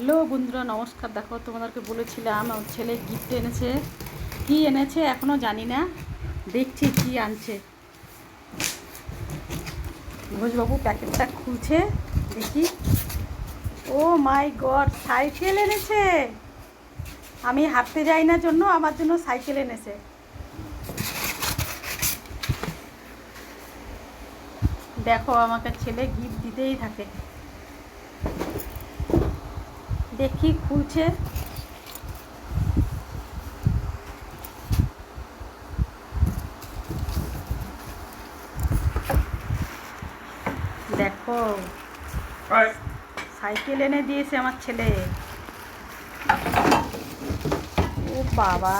Hello বন্ধুরা, নমস্কার। দেখো, তোমাদেরকে বলেছিলাম, আমার ছেলে গিফট এনেছে। কি এনেছে এখনও জানি না। দেখছি কি আনছে। ঘোষবাবু প্যাকেটটা খুলছে, দেখি। ও মাই গড, সাইকেল এনেছে। আমি হাঁটতে যাই না জন্য, আমার জন্য সাইকেল এনেছে। দেখো, আমাকে ছেলে গিফট দিতেই থাকে। দেখি খুলছে। দেখো সাইকেল এনে দিয়েছে আমার ছেলে। ও বাবা।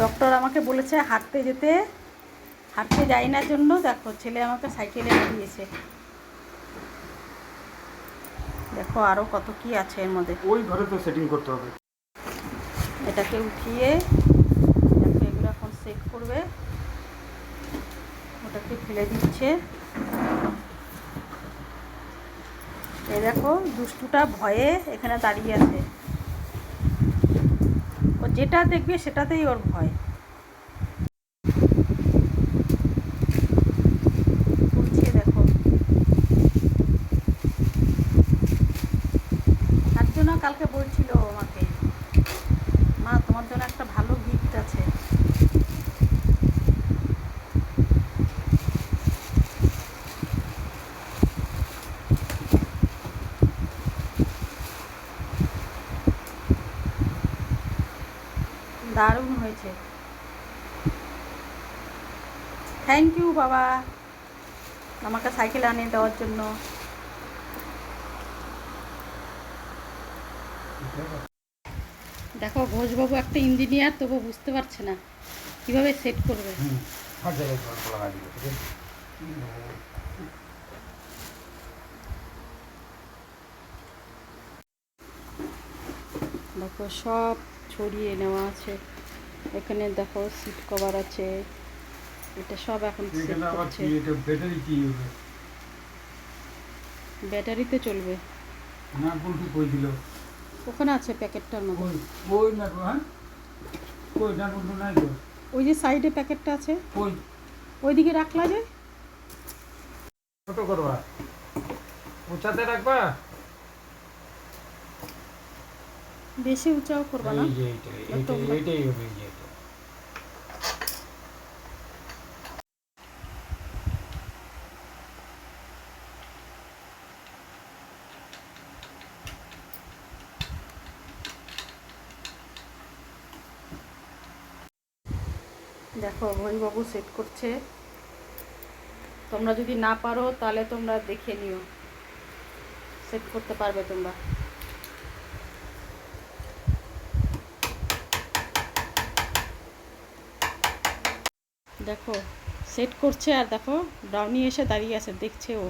ডক্টর আমাকে বলেছে হাঁটতে যেতে। হাঁটতে যাই না জন্য দেখো ছেলে আমাকে সাইকেলে দিয়েছে দেখো আরও কত কি আছে এর মধ্যে। ওই ঘরে তো সেটিং করতে হবে। এটাকে উঠিয়ে দেখো এগুলো এখন সেট করবে। ওটাকে ফেলে দিচ্ছে। এই দেখো দুষ্টুটা ভয়ে এখানে দাঁড়িয়ে আছে। ও যেটা দেখবে সেটাতেই ওর ভয় খুলছে দেখো তার জন্য কালকে বলছিল আমাকে, মা, তোমার জন্য একটা ভালো গিফট আছে। দারুণ হয়েছে। থ্যাংক ইউ বাবা। আমাকে সাইকেল আনিয়ে দেওয়ার জন্য। দেখো ঘোষবাবু একটা ইঞ্জিনিয়ার তবু বুঝতে পারছে না কীভাবে সেট করবে। দেখো সব ছড়িয়ে নেওয়া আছে। এখানে দেখো সিট কভার আছে। এটা সব এখন সেট করছে। ব্যাটারি কি ব্যাটারিতে চলবে। না বলটু কই দিল? ওখানে আছে প্যাকেটটার মধ্যে। ওই ওই না গো, হ্যাঁ? ওই না নাই গো ওই যে সাইডে প্যাকেটটা আছে? ওই। ওইদিকে রাখলা যে? ছোট করবা উঁচাতে রাখবা? বেশি উঁচাও করবা না? এই যে এইটাই এইটা তো- এইটাই এইটাই হবে এই দেখো ভৈবাবু সেট করছে। তোমরা যদি না পারো, তাহলে তোমরা দেখে নিও। সেট করতে পারবে তোমরা। দেখো সেট করছে আর দেখো ব্রাউনি এসে দাঁড়িয়ে আছে, দেখছে ও।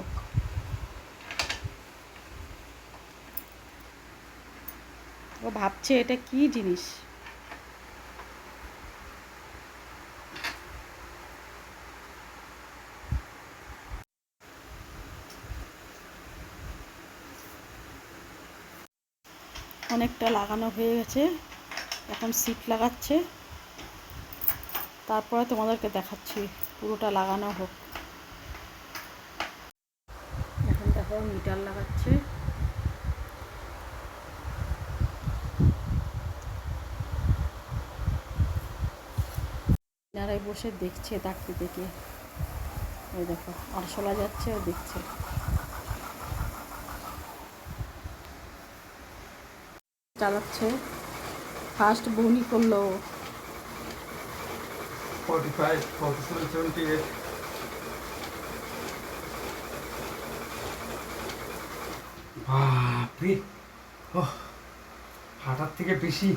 ও ভাবছে এটা কি জিনিস? অনেকটা লাগানো হয়ে গেছে। এখন সিট লাগাচ্ছে। তারপরে তোমাদেরকে দেখাচ্ছি পুরোটা লাগানো হোক। এখন দেখো মিটার লাগাচ্ছে। বসে দেখছে তাকে দেখে। ওই দেখো, আরশোলা যাচ্ছে ও দেখছে। চালাচ্ছে। ফার্স্ট বনি করল। ও। 45 47 78 বাপরে! ওহ হাঁটার থেকে বেশি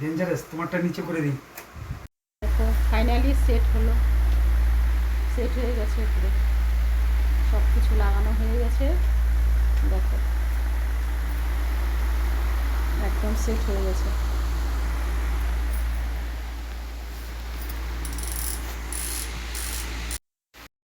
ডেঞ্জারাস তোমারটা নিচে করে দিই। দেখো ফাইনালি সেট হলো। সেট হয়ে গেছে পুরো। সব কিছু লাগানো হয়ে গেছে। দেখো। একদম সেট হয়ে গেছে।